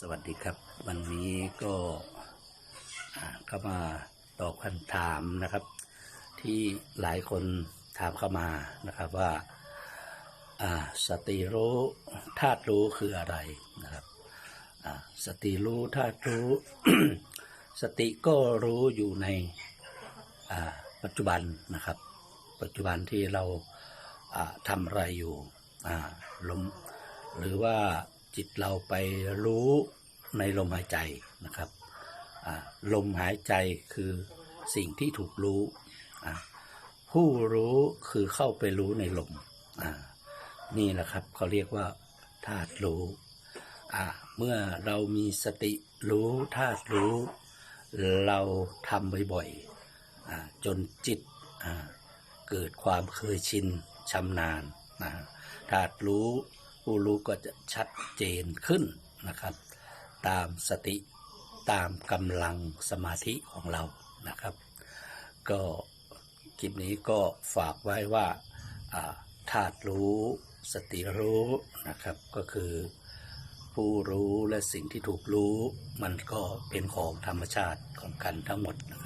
สวัสดีครับ วันนี้ก็เข้ามาตอบคำถามนะครับ ที่หลายคนถามเข้ามานะครับว่าสติรู้ธาตุรู้คืออะไรนะครับสติรู้ธาตุรู้ สติก็รู้อยู่ในปัจจุบันนะครับ ปัจจุบันที่เราทำอะไรอยู่ลมหรือว่า จิตเราไปรู้ในลมหายใจนะครับลมหายใจคือสิ่งที่ถูกรู้ ผู้รู้คือเข้าไปรู้ในลมนี่แหละครับเขาเรียกว่าธาตุรู้เมื่อเรามีสติรู้ธาตุรู้ เราทำบ่อยๆจนจิตเกิดความเคยชินชำนาญธาตุรู้ ผู้รู้ก็จะชัดเจนขึ้นนะครับ ตามสติตามกำลังสมาธิของเรานะครับ ก็คลิปนี้ก็ฝากไว้ว่าธาตุรู้ สติรู้นะครับ ก็คือผู้รู้และสิ่งที่ถูกรู้ มันก็เป็นของธรรมชาติของกันทั้งหมดนะครับ